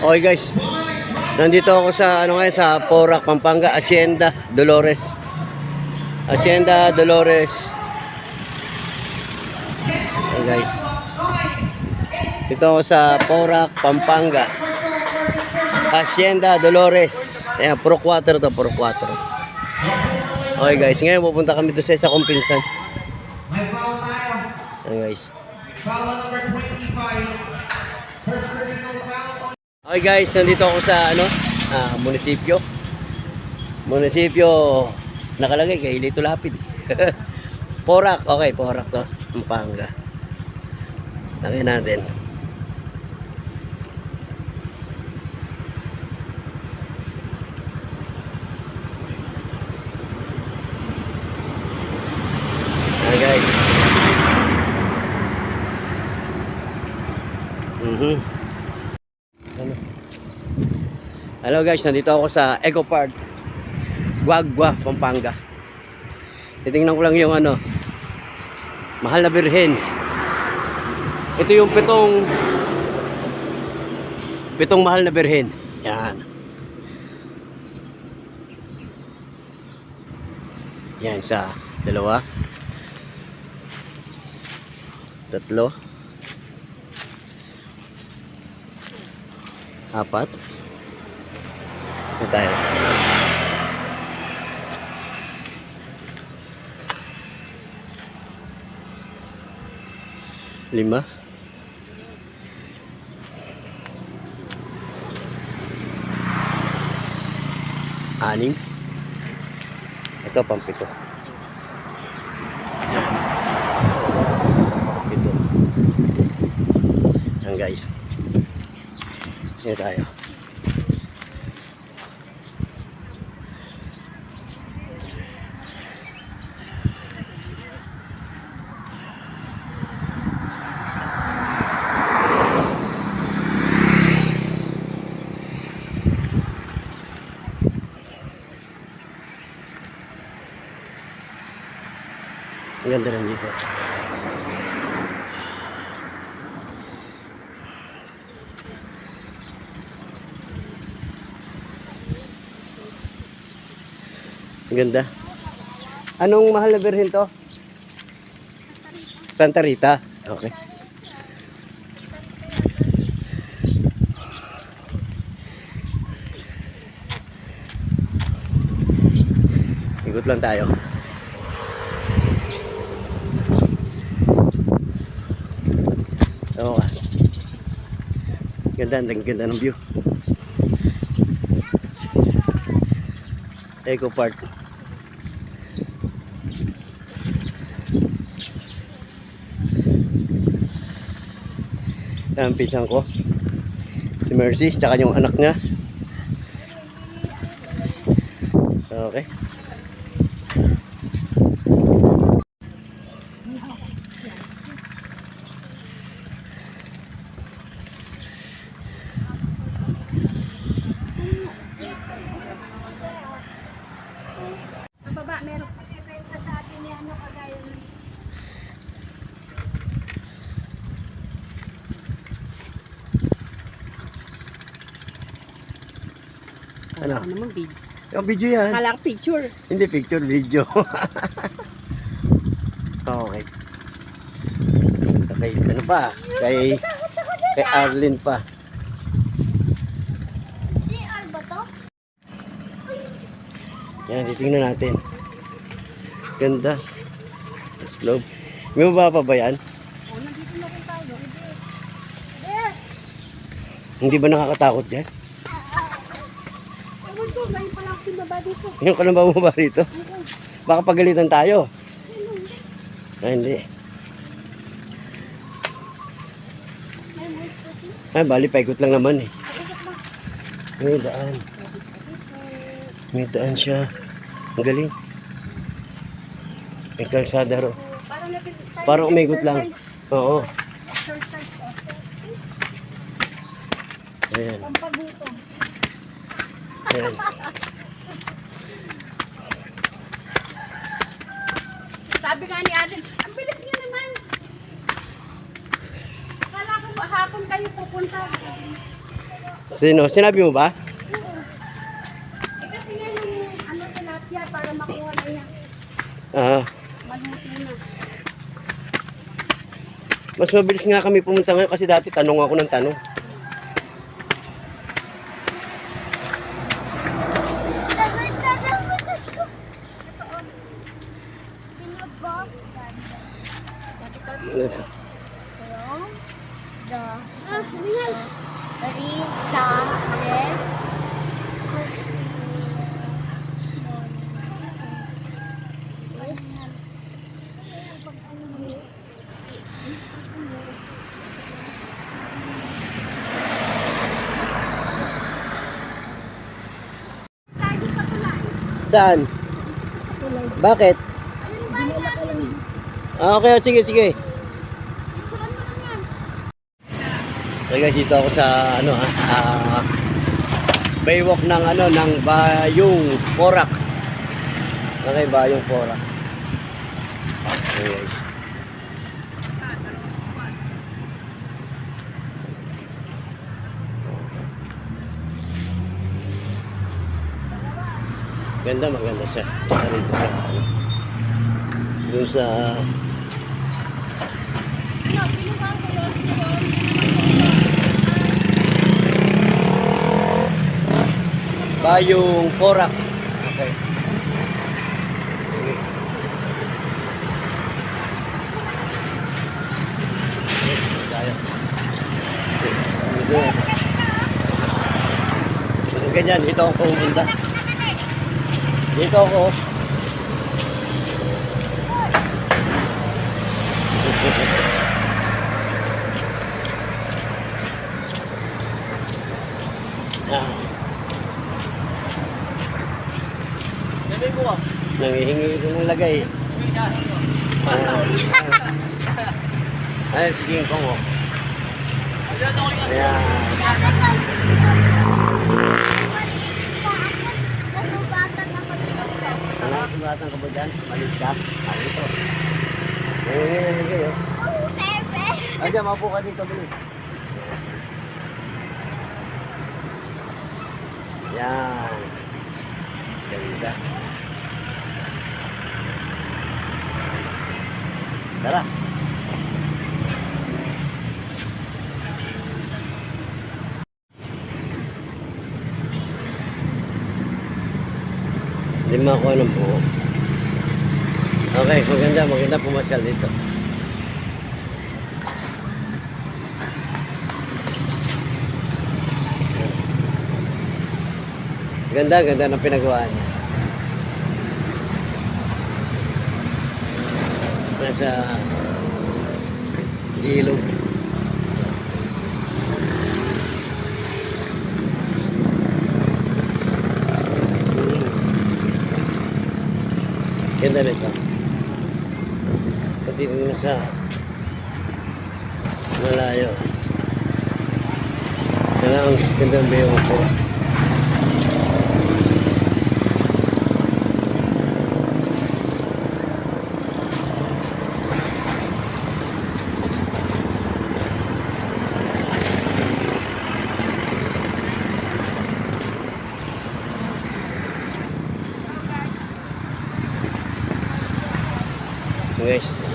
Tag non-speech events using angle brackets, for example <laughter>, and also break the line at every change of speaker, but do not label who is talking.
Okay guys. Nandito ako sa ano ngayon sa Porac, Pampanga, Hacienda Dolores. Hacienda Dolores. Okay guys. Dito ako sa Porac, Pampanga. Hacienda Dolores. Ayan, Pro 4 to, Pro 4. Okay guys, ngayon pupunta kami doon sa isa kong pinsan. Ayan guys. Okay guys, nandito ako sa ano, ah, munisipyo. Munisipyo nakalagay kay Lito Lapid. <laughs> Porac, okay, Porac to, Pampanga. Lagyan natin. Hi guys. Mhm. Ano? Hello guys, nandito ako sa Eco Park. Guagua, Pampanga. Titingnan ko lang yung ano. Mahal na birhen. Ito yung pitong pitong mahal na birhen. Yan. Yan sa dalawa. Tatlo. Apat. Ito tayo. Lima. Anim. Ito pang pito. Pito. Yan guys. Yan tayo. Ang ganda rin dito. Ang ganda. Anong mahal na birhen to? Santa Rita. Okay. Ikot lang tayo. Oo. Ganda, ang ganda ng view. Eco Park. Ang pisang ko. Si Mercy, tsaka yung anak niya. Okay.
Sa baba, meron pa ibenta sa atin ni ano kagaya ng
Ano?
Ano naman video?
Yung video yan.
Kala picture.
Hindi picture, video. <laughs> okay. Okay, ano pa? Kay, kay Arlene pa.
Si Alba to?
Yan, titingnan natin. Ganda. Let's globe. May mababa pa ba yan?
Oh, nandito na rin tayo. Hindi.
Hindi ba nakakatakot yan?
Ewan ko, ngayon pa lang ako bumaba dito.
Yung ka lang ba rito? Baka pagalitan tayo. Ay, hindi. Ay, bali, paikot lang naman eh. May daan. May daan siya. Ang galing. May kalsada ro.
Parang
umikot lang. Oo. Ayan. Ayan.
Sabi nga ni Allen, ang bilis niya naman. Akala ko ba hapon kayo pupunta.
Sino? Sinabi mo ba?
Eh kasi nga yung ano tilapia para makuha na yan.
Ah,
Maluto na.
mas mabilis nga kami pumunta ngayon kasi dati tanong ako ng tanong. Saan? Bakit? Ah, okay, sige, sige. So dito ako sa ano ha, ah, baywalk ng ano ng Bayong Porak. Okay, Bayong Porak. Okay. Ganda, maganda siya. Saka rito sa ano. Doon sa. Bayong Porak. Okay. Ganyan, dito ako pumunta. Dito ako. Ah. Nangihingi ko ng lagay. Ah. Ay, sige ko mo. Ayan. Ano, sumatan ka ba ka? Ah, ito. Nangihingi ng lagay, oh. Ay, dyan, maupo ka dito, bilis. Yan. Ganda. Tara. Hindi makuha ng buo. Okay, maganda, maganda pumasyal dito. Ganda, ganda ng pinagawa niya. Nasa ilog. Ganda nito. Sa malayo. Yan ang ganda ng bayo ko. guys